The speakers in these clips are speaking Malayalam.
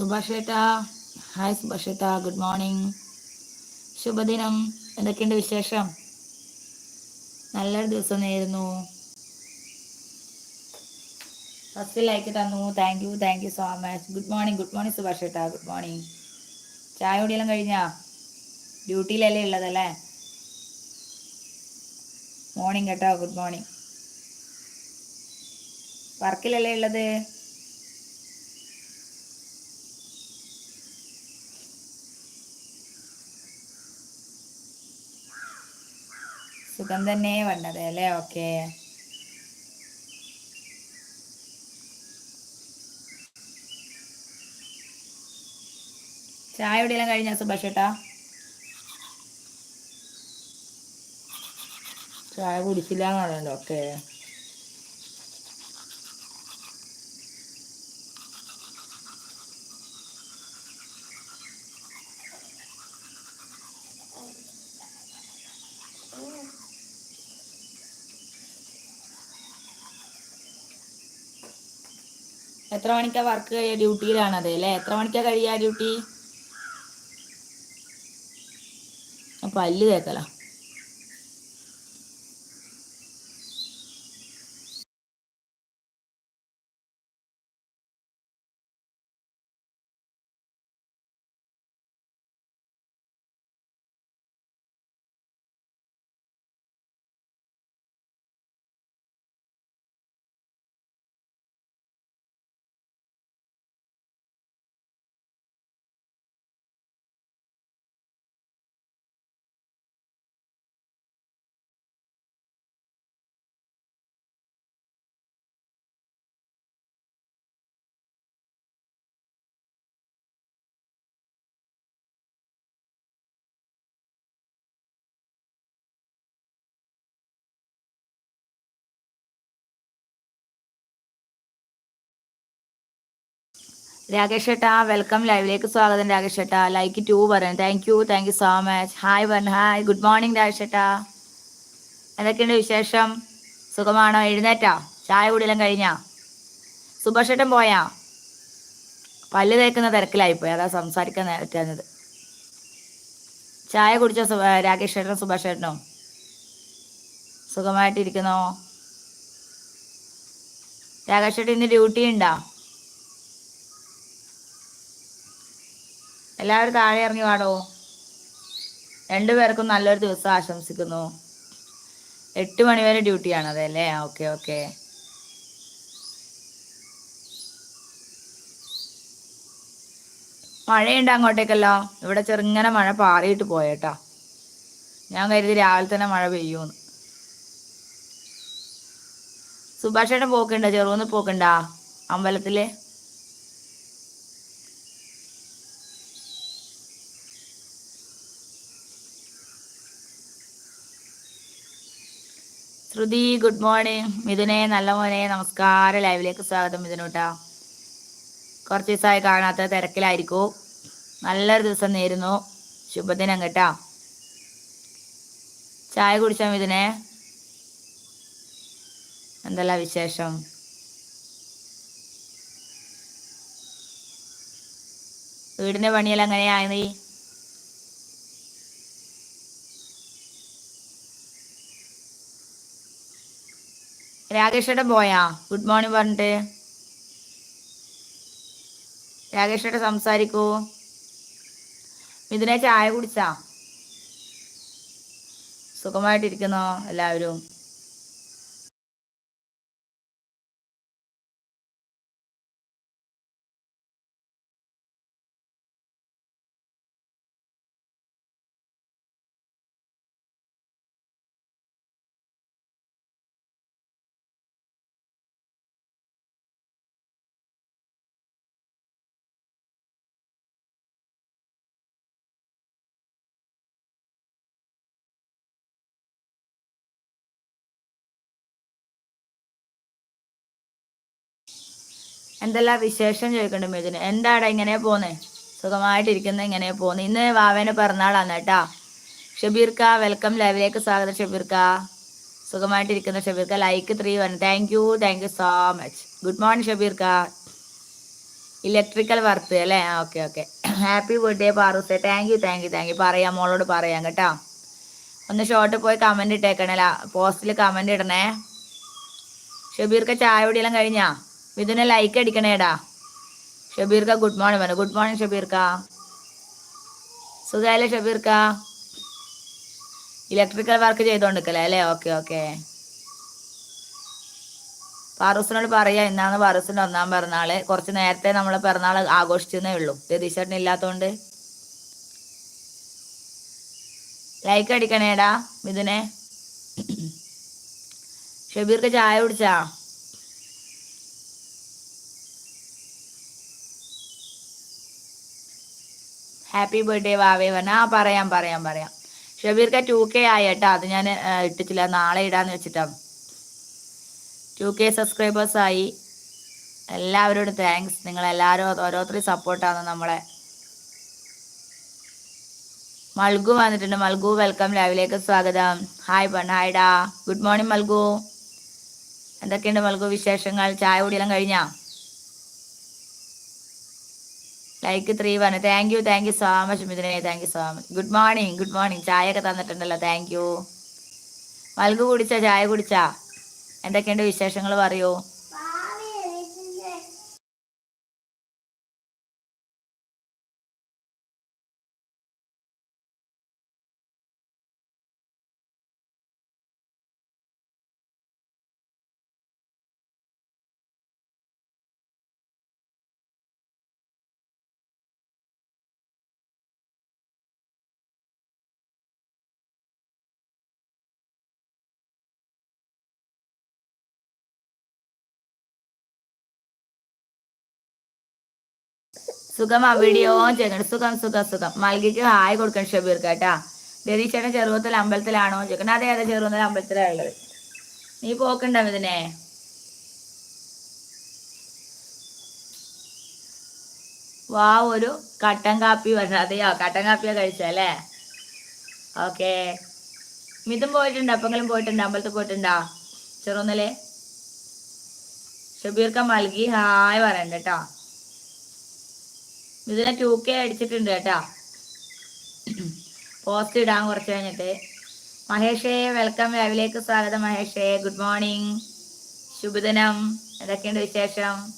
സുഭാഷ് ഏട്ടാ ഹായ് സുഭാഷേട്ട ഗുഡ് മോർണിംഗ്. ശുഭദിനം. എന്തൊക്കെയുണ്ട് വിശേഷം? നല്ലൊരു ദിവസം നേരുന്നു ഫസ്റ്റ് ലൈക്ക് തന്നു thank you thank you so much good morning good morning സുഭാഷേട്ട good morning ചായ കുടിയെല്ലാം കഴിഞ്ഞാ? ഡ്യൂട്ടിയിലല്ലേ ഉള്ളതല്ലേ? മോർണിംഗ് കേട്ടോ ഗുഡ് മോർണിംഗ് വർക്കിലല്ലേ ഉള്ളത്? സുഖം തന്നെ വന്നത് അല്ലേ? ഓക്കെ. ചായ കുടിയെല്ലാം കഴിഞ്ഞ സുഭാഷ് ഏട്ടാ? ചായ കുടിച്ചില്ല എന്നാണല്ലോ ഓക്കെ. എത്ര മണിക്കാ വർക്ക് കഴിയുക ഡ്യൂട്ടിയിലാണ് അതെ അല്ലേ? എത്ര മണിക്കാ കഴിയുക ഡ്യൂട്ടി പല്ല് തേക്കല. രാകേഷ് ഏട്ടാ വെൽക്കം ലൈവിലേക്ക് സ്വാഗതം രാകേഷ് ഏട്ടാ. ലൈക്ക് ടു പറയാൻ thank you thank you so much hi one hi good morning Rakesh ഏട്ടാ. എന്തൊക്കെയുണ്ട് വിശേഷം? സുഖമാണോ? എഴുന്നേറ്റാ? ചായ കുടിയെല്ലാം കഴിഞ്ഞാ? സുഭാഷ് ഏട്ടൻ പോയാ? പല്ല് തേക്കുന്ന തിരക്കിലായിപ്പോയി. അതാ സംസാരിക്കാൻ പറ്റാഞ്ഞത് ചായ കുടിച്ചോ രാകേഷ് ഏട്ടനും സുഭാഷ് ഏട്ടനോ? സുഖമായിട്ടിരിക്കുന്നോ? രാകേഷ് ഏട്ടൻ ഇന്ന് ഡ്യൂട്ടി ഉണ്ടോ എല്ലാവരും താഴെ ഇറങ്ങി വാടോ. രണ്ടുപേർക്കും നല്ലൊരു ദിവസം ആശംസിക്കുന്നു. എട്ട് മണിവരെ ഡ്യൂട്ടിയാണ് അല്ലേ? Okay okay. മഴയുണ്ട് അങ്ങോട്ടേക്കല്ലോ. ഇവിടെ ചെറുങ്ങനെ മഴ പാറിയിട്ട് പോയേട്ടാ. ഞാൻ കരുതി രാവിലെ തന്നെ മഴ പെയ്യൂന്ന്. സുഭാഷേട്ടൻ പോക്കുണ്ടോ? ചെറുന്ന് പോക്കുണ്ടാ? അമ്പലത്തിൽ? ശ്രുതി ഗുഡ് മോർണിംഗ് മിഥുനെ നല്ല മോനെ നമസ്കാരം ലൈവിലേക്ക് സ്വാഗതം മിഥുനൂട്ടാ. കുറച്ച് ദിവസമായി കാണാത്ത തിരക്കിലായിരിക്കും. നല്ലൊരു ദിവസം നേരുന്നു. ശുഭദിനം കേട്ടാ. ചായ കുടിച്ചോ മിഥുനെ? എന്തല്ല വിശേഷം? വീടിന്റെ പണിയെല്ലാം എങ്ങനെയായി? രാകേഷേട്ടൻ പോയാ? ഗുഡ് മോർണിംഗ് പറഞ്ഞിട്ട്. രാകേഷേട്ടൻ സംസാരിക്കൂ. ഇതിനെ ചായ കുടിച്ചാ? സുഖമായിട്ടിരിക്കുന്നോ എല്ലാവരും? എന്തെല്ലാം വിശേഷം ചോദിക്കണ്ട മേജിന്? എന്താടാ ഇങ്ങനെ പോന്നേ? സുഖമായിട്ടിരിക്കുന്ന ഇങ്ങനെ പോന്ന്. ഇന്ന് വാവേനെ പിറന്നാളാണ് കേട്ടാ. ഷബീർക്ക വെൽക്കം ലൈവിലേക്ക് സ്വാഗതം ഷബീർക്ക. സുഖമായിട്ടിരിക്കുന്ന ഷബീർക്ക. Like three one thank you thank you so much good morning ഷബീർക്ക. Electrical work അല്ലേ? Okay okay happy birthday പാറൂസെ thank you thank you thank you പറയാം മോളോട് പറയാം കേട്ടോ. ഒന്ന് ഷോർട്ട് പോയി കമന്റ് ഇട്ടേക്കണല്ല പോസ്റ്റിൽ കമന്റ് ഇടണേ. ഷബീർക്ക ചായ കുടിയെല്ലാം കഴിഞ്ഞാ? ഇതിനെ ലൈക്ക് അടിക്കണേടാ ഷബീർക്ക ഗുഡ് മോർണിംഗ് പറഞ്ഞു. ഗുഡ് മോർണിംഗ് ഷബീർക്ക. സുഖമല്ലേ ഷബീർക്ക? ഇലക്ട്രിക്കൽ വർക്ക് ചെയ്തുകൊണ്ടിരിക്കല്ലേ അല്ലേ? ഓക്കെ ഓക്കെ പാറൂസിനോട് പറയാ ഇന്നാണ് പാറൂസിന്റെ ഒന്നാം പിറന്നാൾ. കുറച്ച് നേരത്തെ നമ്മൾ പിറന്നാൾ ആഘോഷിച്ചെന്നേ ഉള്ളൂ. രതീശേട്ടൻ ലൈക്ക് അടിക്കണേടാ മിഥുനെ. ഷബീർക്ക് ചായ കുടിച്ചാ? ഹാപ്പി ബർത്ത്ഡേ വാവേ പറഞ്ഞ. ആ പറയാം പറയാം പറയാം. ഷബീർക്ക് ടു കെ ആയിട്ടാ. അത് ഞാൻ ഇട്ടിട്ടില്ല. നാളെ ഇടാന്ന് വെച്ചിട്ടാണ് ടു കെ സബ്സ്ക്രൈബേഴ്സ് ആയി. എല്ലാവരോടും താങ്ക്സ് നിങ്ങൾ എല്ലാവരും ഓരോരുത്തരും സപ്പോർട്ടാണ് നമ്മളെ. മൽഗു വന്നിട്ടുണ്ട്. മൽഗു വെൽക്കം ലൈവിലേക്ക് സ്വാഗതം. ഹായ് പൺ ഹായ്ഡാ ഗുഡ് മോർണിംഗ് മൽഗു. എന്തൊക്കെയുണ്ട് മൽഗു വിശേഷങ്ങൾ? ചായ കുടിയെല്ലാം കഴിഞ്ഞാ? Like three one thank you thank you so much മിഥുനെ thank you so much good morning good morning ചായ ഒക്കെ തന്നിട്ടുണ്ടല്ലോ. താങ്ക് യു മൽഗു കുടിച്ചാ? ചായ കുടിച്ചാ? എന്തൊക്കെയുണ്ട് വിശേഷങ്ങൾ? പറയൂ? സുഖം വീഡിയോ ചെയ്യണം സുഖം സുഖം സുഖം. മൽകിക്ക് ഹായ് കൊടുക്കണം ഷബീർ കേട്ടാ. രതീശേട്ടൻ ചെറുപ്പത്തിൽ അമ്പലത്തിലാണോ? ചോദിക്കണം അതെ അതെ ചെറുപ്പത്തിൽ അമ്പലത്തിലാണ് ഉള്ളത്. നീ പോക്കണ്ടോ ഇതിനെ? വാ ഒരു കട്ടൻ കാപ്പി പറഞ്ഞു അതെയോ? കട്ടൻ കാപ്പിയാ കഴിച്ചല്ലേ ഓക്കെ. മിതും പോയിട്ടുണ്ട്? അപ്പെങ്കിലും പോയിട്ടുണ്ട്? അമ്പലത്തിൽ പോയിട്ടുണ്ടോ? ചെറുന്നല്ലേ ഷബീർക്ക മൽകി ഹായ് പറയണ്ട കേട്ടോ. ഇതിനെ ടു കെ അടിച്ചിട്ടുണ്ട് കേട്ടാ. പോസ്റ്റ് ഇടാൻ കുറച്ച് കഴിഞ്ഞിട്ട്. മഹേഷേ വെൽക്കം ലൈവിലേക്ക് സ്വാഗതം മഹേഷേ. ഗുഡ് മോർണിംഗ് ശുഭദിനം. എന്തൊക്കെയുണ്ട് വിശേഷം?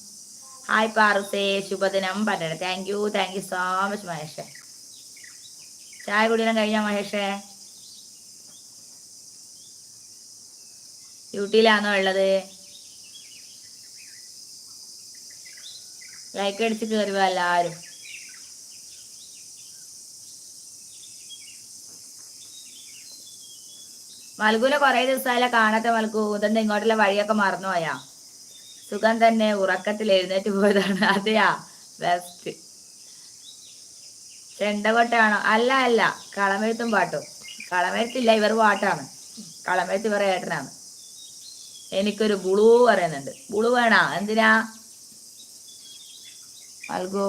ഹായ് പാറുസേ. ശുഭദിനം പറഞ്ഞത് thank you thank you so much മഹേഷേ. ചായ കുടിയെല്ലാം കഴിഞ്ഞാ മഹേഷേ? ഡ്യൂട്ടിയിലാണോ ഉള്ളത്? ലൈക്ക് അടിച്ച് കയറുക എല്ലാവരും. മൽഗുനെ കുറെ ദിവസമായാലും കാണാത്ത മൽഗു ഇതെന്താ ഇങ്ങോട്ടുള്ള വഴിയൊക്കെ മറന്നുപോയാ സുഖം തന്നെ ഉറക്കത്തിൽ എഴുന്നേറ്റ് പോയതാണ്. അതെയാ ബെസ്റ്റ് ചെണ്ടകൊട്ടാണോ? അല്ല അല്ല കളമെഴുത്തും പാട്ടും. കളമെഴുത്തില്ല ഇവർ പാട്ടാണ്. കളമെഴുത്ത് ഇവർ ഏട്ടനാണ്. എനിക്കൊരു ബുളു പറയുന്നുണ്ട്. ബുളു വേണ? എന്തിനാ? മൽഗു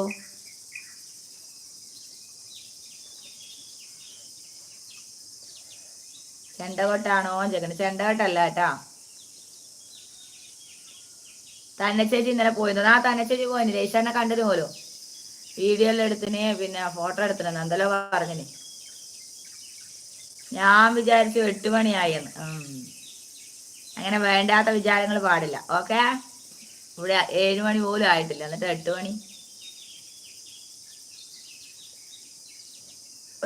ചെണ്ടകൊട്ടാണോ ജഗന് ചെണ്ടകൊട്ടല്ല കേട്ടാ. തന്നച്ചേച്ചി ഇന്നലെ പോയിരുന്നു. ആ തന്നച്ചേച്ചി പോയിന് രേശാനെ കണ്ടത് പോലും. വീഡിയോ എല്ലാം എടുത്തിന് പിന്നെ ഫോട്ടോ എടുത്തിന് എന്തല്ലോ പറഞ്ഞിന്. ഞാൻ വിചാരിച്ചു എട്ട് മണിയായെന്ന് അങ്ങനെ വേണ്ടാത്ത വിചാരങ്ങൾ പാടില്ല. ഓക്കെ? ഇവിടെ ഏഴ് മണി പോലും ആയിട്ടില്ല. എന്നിട്ട് എട്ട് മണി?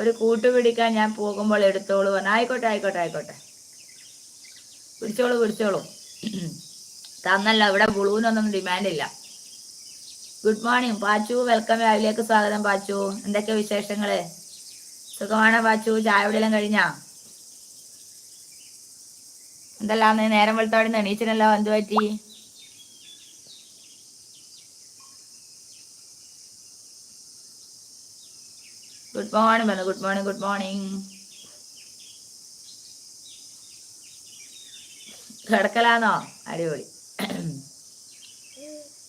ഒരു കൂട്ട് പിടിക്കാൻ ഞാൻ പോകുമ്പോൾ എടുത്തോളൂ പറഞ്ഞു ആയിക്കോട്ടെ ആയിക്കോട്ടെ ആയിക്കോട്ടെ. പിടിച്ചോളൂ പിടിച്ചോളൂ. തന്നല്ല ഇവിടെ ബുളൂനൊന്നും ഡിമാൻഡ് ഇല്ല. Good morning Pachu. വെൽക്കം രാവിലേക്ക് സ്വാഗതം പാച്ചു. എന്തൊക്കെ വിശേഷങ്ങൾ? സുഖമാണോ പാച്ചു? ചായ വിടെല്ലാം കഴിഞ്ഞാ? എന്തെല്ലാം നേരം വെളുത്തോടെ എണീച്ചിനല്ലോ എന്ത് പറ്റി ഗുഡ് മോർണിംഗ് പറഞ്ഞു ഗുഡ് മോർണിംഗ് ഗുഡ് മോർണിംഗ് കിടക്കലാന്നോ? അടിപൊളി.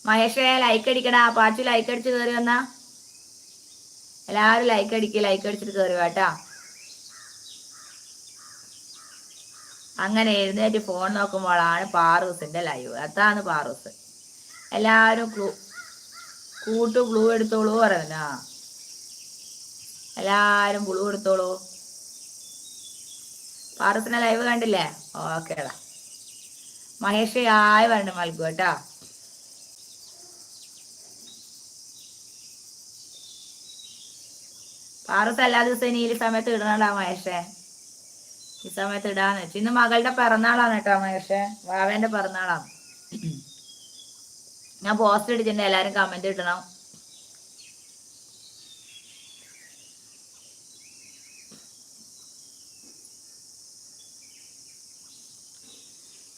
മഹേഷേ ലൈക്ക് അടിക്കടാ. പാച്ചു ലൈക്ക് അടിച്ച് കയറി വന്നാ. എല്ലാവരും ലൈക്ക് അടിക്കുക ലൈക്ക് അടിച്ചിട്ട് കയറി കേട്ടാ അങ്ങനെ എഴുന്നേറ്റ് ഫോൺ നോക്കുമ്പോഴാണ് പാറൂസിന്റെ ലൈവ് അതാണ് പാറൂസ്. എല്ലാവരും കൂട്ടു ഗ്ലൂ എടുത്തോളൂ പറയുന്നില്ല എല്ലാരും പുളു കൊടുത്തോളൂ. പാറസിനെ ലൈവ് കണ്ടില്ലേ? ഓക്കേടാ മഹേഷ് ആയി വരണ്ട മൽക്കു കേട്ടാ. പാറസ് എല്ലാ ദിവസവും ഇനി ഈ സമയത്ത് ഇടണടാ മഹേഷേ? ഈ സമയത്ത് ഇടാന്ന് വെച്ചു. ഇന്ന് മകളുടെ പിറന്നാളാണ് കേട്ടോ മഹേഷേ. വാവേന്റെ പിറന്നാളാണ്. ഞാൻ പോസ്റ്റ് അടിച്ചിട്ടുണ്ട് എല്ലാരും കമന്റ് ഇടണം.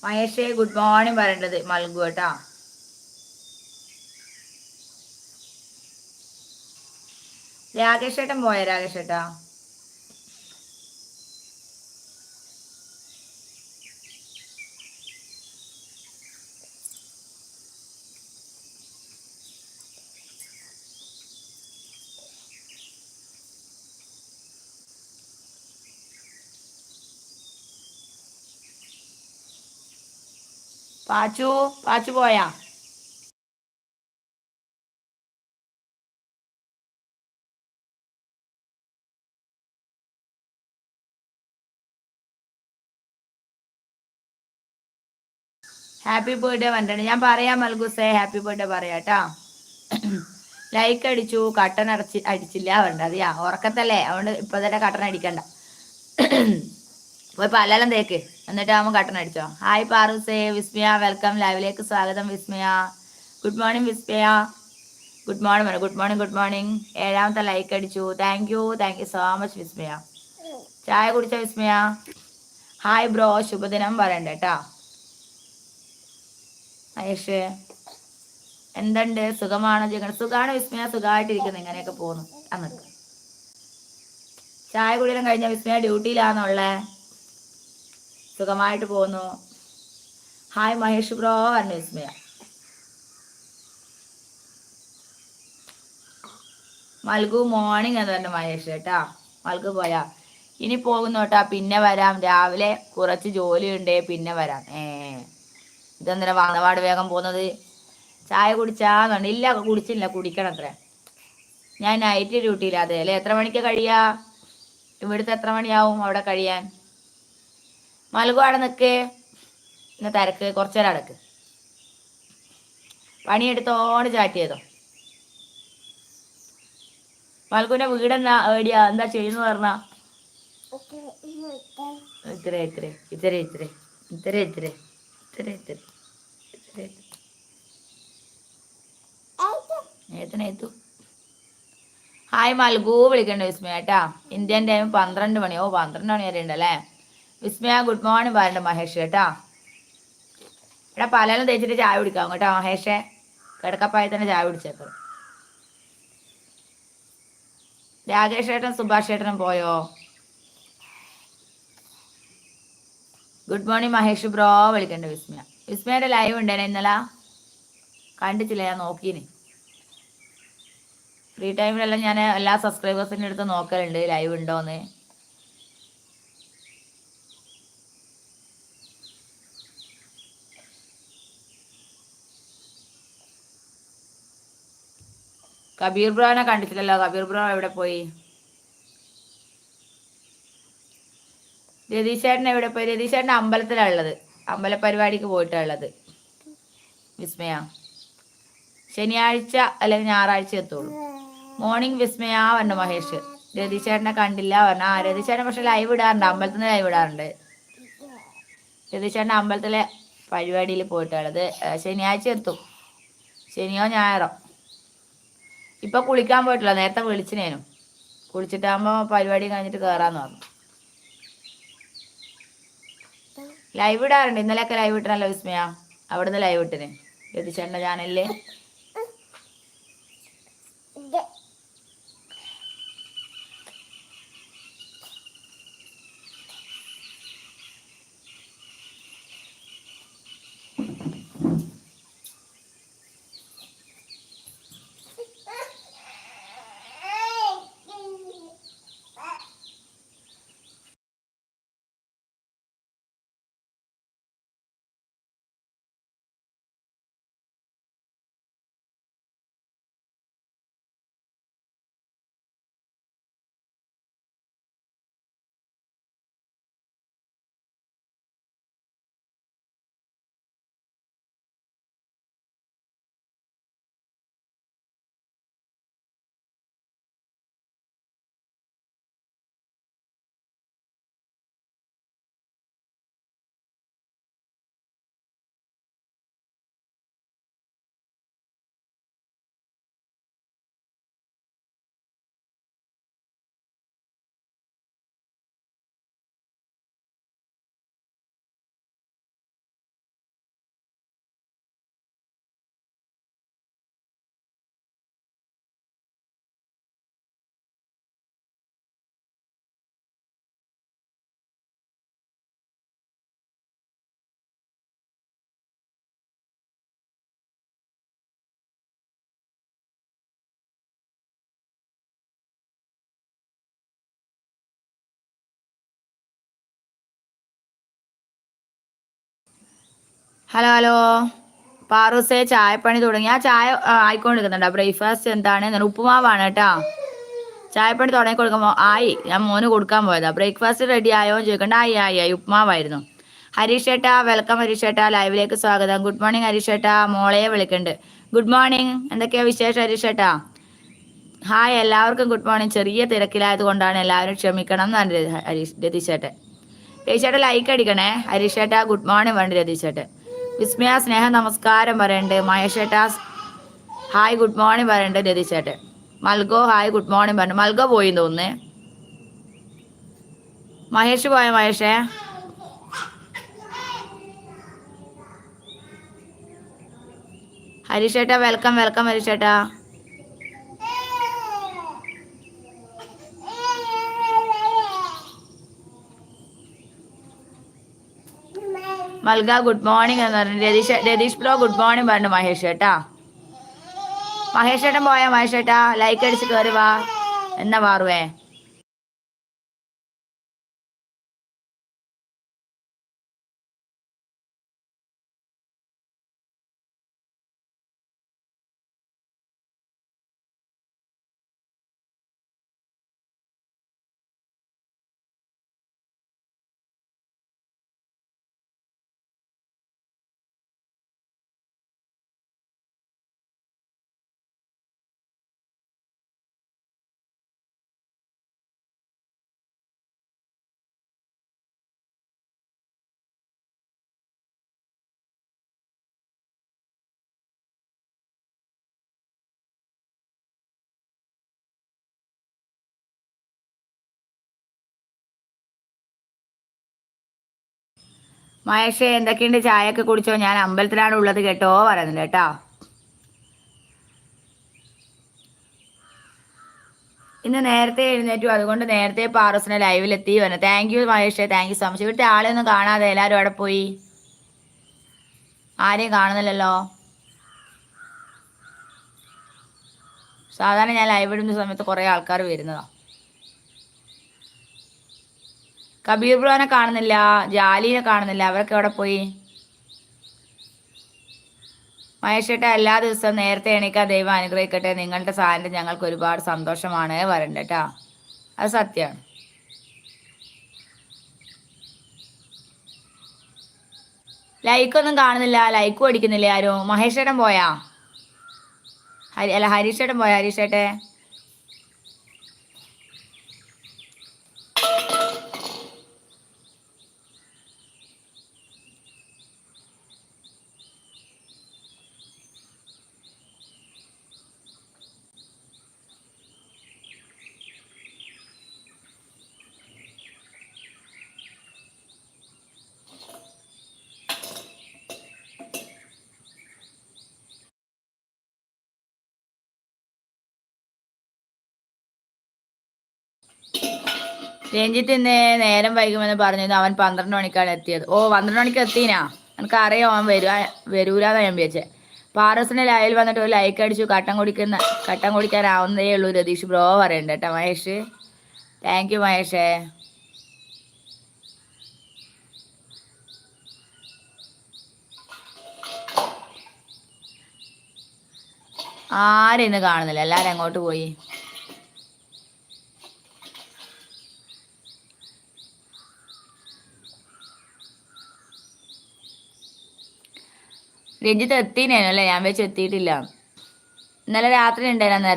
മഹേഷേ ഗുഡ് മോർണിംഗ് പറയേണ്ടത് മൽഗു കേട്ടാ രാകേഷ് ഏട്ടൻ പോയ? രാകേഷ് ഏട്ടാ. പാച്ചു പാച്ചു പോയാ? ഹാപ്പി ബർത്ത്ഡേ വന്നിട്ടുണ്ട് ഞാൻ പറയാം മൽഗുസേ ഹാപ്പി ബർത്ത്ഡേ പറയാട്ടോ ലൈക്ക് അടിച്ചു കട്ടൻ അടച്ച് അടിച്ചില്ല വേണ്ട അതെയാ. ഉറക്കത്തല്ലേ? അതുകൊണ്ട് ഇപ്പൊ തന്നെ കട്ടൻ അടിക്കണ്ട. പോയി പല്ലാലം തേക്ക്. എന്നിട്ട് ആവുമ്പോൾ കട്ടൺ അടിച്ചോ. ഹായ് പാറൂസേ വിസ്മയ വെൽക്കം ലൈവിലേക്ക് സ്വാഗതം Vismaya. Good morning Vismaya. Good morning good morning good morning ഏഴാമത്തെ ലൈക്ക് അടിച്ചു. Thank you thank you so much Vismaya. ചായ കുടിച്ച വിസ്മയ? ഹായ് ബ്രോ ശുഭദിനം പറയണ്ട കേട്ടാ മഹേഷ് എന്തുണ്ട്? സുഖമാണോ ജീവിക്കണം സുഖമാണ് വിസ്മയ സുഖമായിട്ടിരിക്കുന്നു ഇങ്ങനെയൊക്കെ പോകുന്നു. അന്നൊക്കെ ചായ കുടിയെല്ലാം കഴിഞ്ഞ വിസ്മയ? ഡ്യൂട്ടിയിലാണുള്ളേ സുഖമായിട്ട് പോകുന്നു. ഹായ് മഹേഷ് ബ്രോ പറഞ്ഞു വിസ്മയ മൽഗു മോർണിംഗ് എന്ന് പറഞ്ഞു മഹേഷ് കേട്ടാ. മൽഗു പോയാ. ഇനി പോകുന്നു കേട്ടാ. പിന്നെ വരാം. രാവിലെ കുറച്ച് ജോലി ജോലിയുണ്ട്. പിന്നെ വരാം. ഏ. ഇതെന്തിനാ വാങ്ങപാട് വേഗം പോകുന്നത്? ചായ കുടിച്ചാന്നുണ്ട് ഇല്ല കുടിച്ചില്ല. കുടിക്കണം അത്ര. ഞാൻ നൈറ്റ് ഡ്യൂട്ടിയില്ല അതെ അല്ലേ? എത്ര മണിക്ക് കഴിയാ? ഇവിടുത്തെ എത്ര മണിയാവും അവിടെ കഴിയാൻ? മലകു അവിടെ നിൽക്ക് ഇന്ന് തിരക്ക്. കുറച്ചേരം അടക്ക് പണിയെടുത്തോണ്ട് ചാറ്റ് ചെയ്തോ മലകുവിന്റെ വീടെന്നാ എവിടെയാ? എന്താ ചെയ്യുന്നു പറഞ്ഞാ? ഇത്ര ഇത്ര ഇത്ര ഇത്ര ഇത്ര ഇത്ര ഇത്ര ഇത്ര ഇത്ര ഏത്തനേത്തു ഹായ് മൽഗു വിളിക്കണ്ട വിസ്മയ കേട്ടാ. ഇന്ത്യൻ ടൈം പന്ത്രണ്ട് മണി. ഓ പന്ത്രണ്ട് മണി വരെ ഉണ്ടല്ലേ? വിസ്മയ ഗുഡ് മോർണിംഗ് പറയണ്ട മഹേഷ് കേട്ടോ. ഇവിടെ പലരും തേച്ചിട്ട് ചായ കുടിക്കാം കേട്ടോ മഹേഷേ. കിടക്കപ്പായി തന്നെ ചായ കുടിച്ചേക്കും. രാകേഷ് ഏട്ടൻ സുഭാഷ് ഏട്ടനും പോയോ? ഗുഡ് മോർണിംഗ് മഹേഷ് ബ്രോ വിളിക്കണ്ട വിസ്മയ വിസ്മയുടെ ലൈവ് ഉണ്ടേനെ ഇന്നലെ? കണ്ടിട്ടില്ല ഞാൻ നോക്കീന്. ഫ്രീ ടൈമിലെല്ലാം ഞാൻ എല്ലാ സബ്സ്ക്രൈബേഴ്സിന്റെ അടുത്ത് നോക്കലുണ്ട് ലൈവ് ഉണ്ടോന്ന്. കബീർ ബ്രോനെ കണ്ടിട്ടില്ലല്ലോ. കബീർ ബ്രോ എവിടെ പോയി? രതീശേട്ടൻ എവിടെ പോയി? രതീശേട്ടൻ അമ്പലത്തിലാണ് ഉള്ളത്. അമ്പല പരിപാടിക്ക് പോയിട്ടുള്ളത് വിസ്മയ. ശനിയാഴ്ച അല്ലെങ്കിൽ ഞായറാഴ്ച എത്തുള്ളൂ. മോർണിംഗ് വിസ്മയ പറഞ്ഞു മഹേഷ്. രതീശേട്ടനെ കണ്ടില്ല പറഞ്ഞു. ആ രതീശേട്ടൻ പക്ഷെ ലൈവ് ഇടാറുണ്ട്. അമ്പലത്തിൽ നിന്ന് ലൈവ് ഇടാറുണ്ട്. രതീശേട്ടൻ അമ്പലത്തിലെ പരിപാടിയിൽ പോയിട്ടുള്ളത് ശനിയാഴ്ച എത്തും. ശനിയോ ഞായറോ? ഇപ്പൊ കുളിക്കാൻ പോയിട്ടില്ല. നേരത്തെ വിളിച്ചിനേനു. കുളിച്ചിട്ടാകുമ്പോ പരിപാടി കഴിഞ്ഞിട്ട് കേറാന്ന് പറഞ്ഞു. ലൈവ് ഇടാറുണ്ട്. ഇന്നലെയൊക്കെ ലൈവ് ഇട്ടണല്ലോ വിസ്മയ. അവിടുന്ന് ലൈവ് ഇട്ടിന്. രതിച്ചേട്ടന്റെ ചാനലിൽ. ഹലോ ഹലോ പാറൂസേ ചായപ്പണി തുടങ്ങി. ആ ചായ ആയിക്കൊണ്ടിരിക്കുന്നുണ്ടോ. ബ്രേക്ക്ഫാസ്റ്റ് എന്താണ്? ഉപ്പുമാവാണ് കേട്ടോ. ചായപ്പണി തുടങ്ങി കൊടുക്കുമ്പോൾ ആയി ഞാൻ മോന് കൊടുക്കാൻ പോയതാ. ബ്രേക്ക്ഫാസ്റ്റ് റെഡി ആയോ? എന്ന് ചോദിക്കണ്ട. ആയി ആയി ആയി. ഉപ്പുമാവായിരുന്നു. ഹരീഷ് ഏട്ടാ വെൽക്കം ഹരീഷ് ഏട്ടാ ലൈവിലേക്ക് സ്വാഗതം. ഗുഡ് മോർണിംഗ് ഹരീഷ് ഏട്ടാ മോളെ വിളിക്കുന്നുണ്ട് ഗുഡ് മോർണിംഗ് എന്തൊക്കെയാ വിശേഷം ഹരീഷ് ഏട്ടാ ഹായ് എല്ലാവർക്കും ഗുഡ് മോർണിംഗ് ചെറിയ തിരക്കിലായത് കൊണ്ടാണ് എല്ലാവരും ക്ഷമിക്കണം എന്നാണ് ഹരീഷ് രതീഷ് ഏട്ടാ ലൈക്ക് അടിക്കണേ. ഹരീഷ് ചേട്ടാ ഗുഡ് മോർണിംഗ് വേണ്ട രതീഷ് ചേട്ടൻ. വിസ്മയ സ്നേഹ നമസ്കാരം പറയണ്ട്. മഹേഷേട്ട ഹായ് ഗുഡ് മോർണിംഗ് പറയണ്ട് രതീഷ് ചേട്ടൻ മൽഗോ ഹായ് ഗുഡ് മോർണിംഗ് പറഞ്ഞു മൽഗോ പോയി തോന്നുന്നേ. മഹേഷ് പോയ മഹേഷേ? ഹരിഷേട്ട വെൽക്കം വെൽക്കം ഹരീഷേട്ടാ മൽഗ ഗുഡ് മോർണിംഗ് എന്ന് പറഞ്ഞു. Ratheesh Ratheesh bro good morning പറഞ്ഞു മഹേഷ് ചേട്ടാ മഹേഷ് ചേട്ടൻ പോയാ? മഹേഷ് ചേട്ടാ ലൈക്ക് അടിച്ച് കയറി വാ. എന്നാ മാറുവേ? മഹേഷ് എന്തൊക്കെയുണ്ട്? ചായയൊക്കെ കുടിച്ചോ? ഞാൻ അമ്പലത്തിലാണ് ഉള്ളത് കേട്ടോ പറയുന്നില്ല കേട്ടോ. ഇന്ന് നേരത്തെ എഴുന്നേറ്റു. അതുകൊണ്ട് നേരത്തെ പാറസിനെ ലൈവിലെത്തി വന്നു. താങ്ക് യു മഹേഷെ. താങ്ക് യു സോ മച്ച് ഇവിടുത്തെ ആളെയൊന്നും കാണാതെ എല്ലാവരും അവിടെ പോയി? ആരെയും കാണുന്നില്ലല്ലോ? സാധാരണ ഞാൻ ലൈവ് ഇടുന്ന സമയത്ത് കുറേ ആൾക്കാർ വരുന്നതാണ് കബീർ ബ്രോനെ കാണുന്നില്ല ജാലിനെ കാണുന്നില്ല. അവരൊക്കെ എവിടെ പോയി? മഹേഷേട്ട എല്ലാ ദിവസവും നേരത്തെ എണീക്കാൻ ദൈവം അനുഗ്രഹിക്കട്ടെ. നിങ്ങളുടെ സാന്നിധ്യം ഞങ്ങൾക്ക് ഒരുപാട് സന്തോഷമാണ് വരണ്ട കേട്ടാ അത് സത്യമാണ് ലൈക്കൊന്നും കാണുന്നില്ല ലൈക്കും അടിക്കുന്നില്ല ആരും. മഹേഷേട്ടൻ പോയാ? ഹരി അല്ല ഹരീഷേട്ടൻ പോയാ? ഹരീഷേട്ടെ രഞ്ജിത്ത് ഇന്ന് നേരം വൈകുമെന്ന് പറഞ്ഞിരുന്നു. അവൻ പന്ത്രണ്ട് മണിക്കാണ് എത്തിയത്. ഓ പന്ത്രണ്ട് മണിക്ക് എത്തിനാ? എനിക്ക് അറിയാം അവൻ വരുവാ വരൂലെന്ന് ഞാൻ വിചാരിച്ചേ. പാറസിന്റെ ലൈവിൽ വന്നിട്ട് ഒരു ലൈക്ക് അടിച്ചു. കട്ടം കുടിക്കുന്ന കട്ടം കുടിക്കാനാവുന്നതേ ഉള്ളൂ രതീഷ്. ബ്രോ പറയണ്ട കേട്ടോ മഹേഷ്. Thank you മഹേഷേ. ആരും ഇന്ന് കാണുന്നില്ല. എല്ലാരും അങ്ങോട്ട് പോയി? രഞ്ജിത്ത് എത്തിനേനല്ലേ? ഞാൻ വെച്ച് എത്തിയിട്ടില്ല. ഇന്നലെ രാത്രി ഉണ്ടായിരുന്നു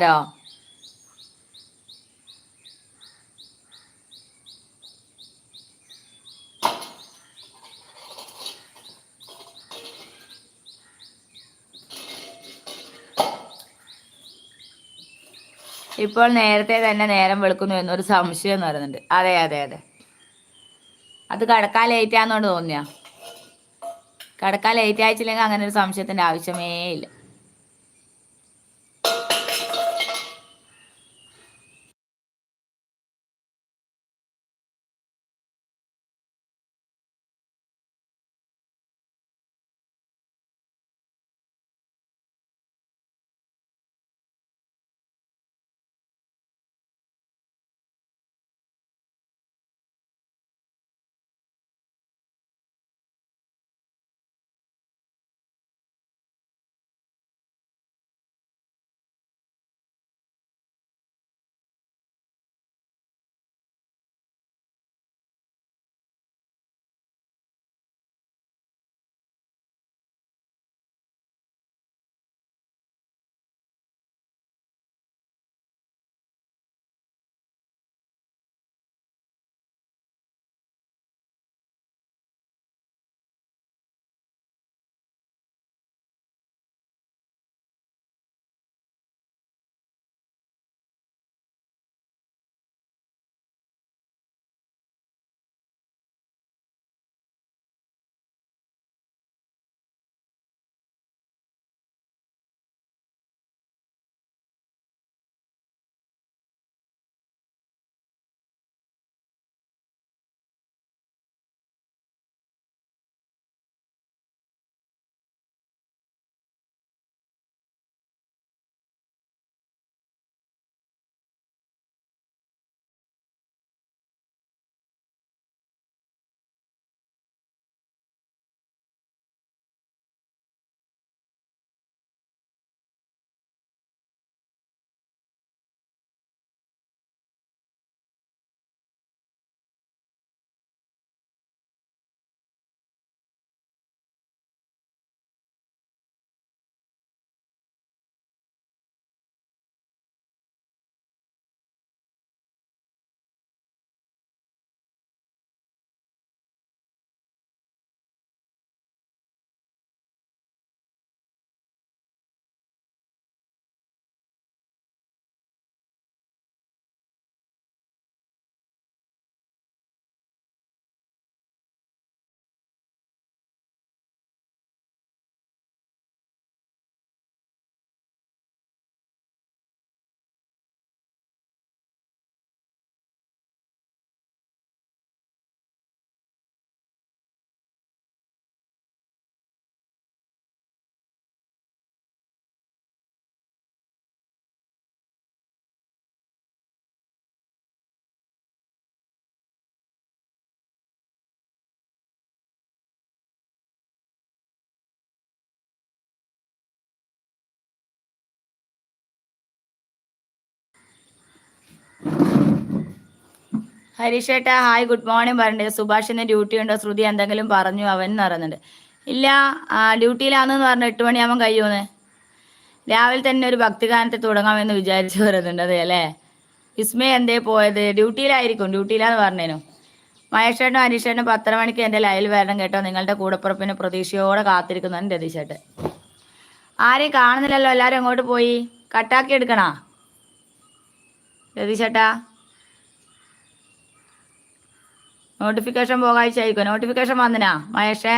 ഇപ്പോൾ നേരത്തെ തന്നെ നേരം വെളുക്കുന്നു എന്നൊരു സംശയം എന്ന് പറയുന്നുണ്ട്. അതെ അതെ അതെ. അത് കടക്കാൻ ലേറ്റ് ആണെന്നുകൊണ്ട് തോന്നിയാ കിടക്കാൻ ലേറ്റ് അയച്ചില്ലെങ്കിൽ അങ്ങനെ ഒരു സംശയത്തിന്റെ ആവശ്യമേ ഇല്ല. ഹരീഷേട്ടാ ഹായ് ഗുഡ് മോർണിംഗ് പറഞ്ഞിട്ട് സുഭാഷിന് ഡ്യൂട്ടി ഉണ്ടോ? ശ്രുതി എന്തെങ്കിലും പറഞ്ഞു അവൻ എന്ന് ഇല്ല ഡ്യൂട്ടിയിലാണെന്ന് പറഞ്ഞു എട്ട് മണിയാകുമ്പോൾ കഴിയുമെന്ന്. രാവിലെ തന്നെ ഒരു ഭക്തിഗാനത്തെ തുടങ്ങാമെന്ന് വിചാരിച്ചു വരുന്നുണ്ട് അതെ അല്ലേ? വിസ്മയ എന്തേ പോയത്? ഡ്യൂട്ടിയിലായിരിക്കും. ഡ്യൂട്ടിയിലാന്ന് പറഞ്ഞേനു. മഹേഷേട്ടനും ഹരീഷേട്ടനും പത്തര മണിക്ക് എന്റെ ലൈവിൽ വരണം കേട്ടോ. നിങ്ങളുടെ കൂടപ്പുറപ്പിന് പ്രതീക്ഷയോടെ കാത്തിരിക്കുന്നുണ്ട് രതീഷേട്ടൻ ആരെയും കാണുന്നില്ലല്ലോ? എല്ലാവരും എങ്ങോട്ട് പോയി? കട്ടാക്കി എടുക്കണാ? രതീഷേട്ടാ നോട്ടിഫിക്കേഷൻ പോകാഴ്ചയായിരിക്കും നോട്ടിഫിക്കേഷൻ വന്നിനാ? മഹേഷേ?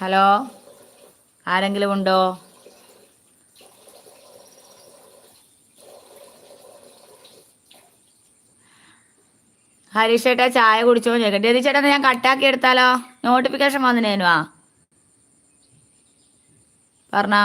ഹലോ? ആരെങ്കിലും ഉണ്ടോ? ഹരീഷ് ചേട്ടാ ചായ കുടിച്ചോ ചോദിക്കട്ടെ. രതി ചേട്ടാ ഞാൻ കട്ടാക്കി എടുത്താലോ? നോട്ടിഫിക്കേഷൻ വന്നിനേനുവാ. പറഞ്ഞ.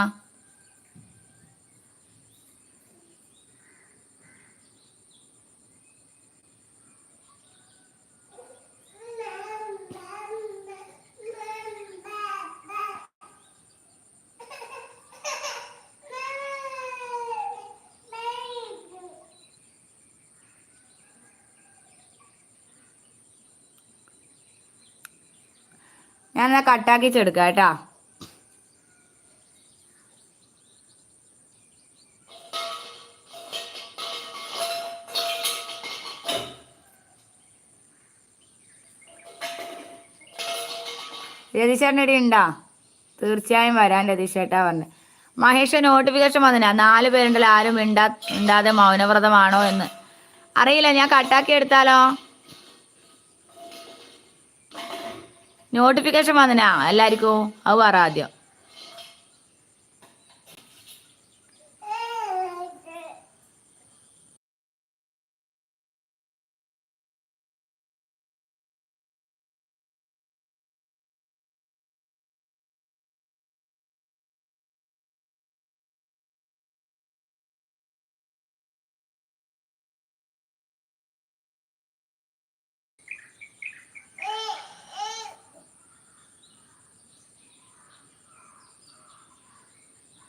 ഞാൻ എന്നാ കട്ടാക്കിച്ചെടുക്കാം കേട്ടാ. രതീശേട്ടൻ ഇടി ഉണ്ടാ തീർച്ചയായും വരാൻ രതീശേട്ടാ പറഞ്ഞത് മഹേഷ് നോട്ടിഫിക്കേഷൻ വന്നില്ല നാല് പേരുണ്ടല്ലോ ആരും ഇണ്ടാ ഇണ്ടാതെ മൗനവ്രതമാണോ എന്ന്. അറിയില്ല ഞാൻ കട്ടാക്കി എടുത്താലോ നോട്ടിഫിക്കേഷൻ വന്നിനാ? എല്ലാവർക്കും അത് പറ ആദ്യം.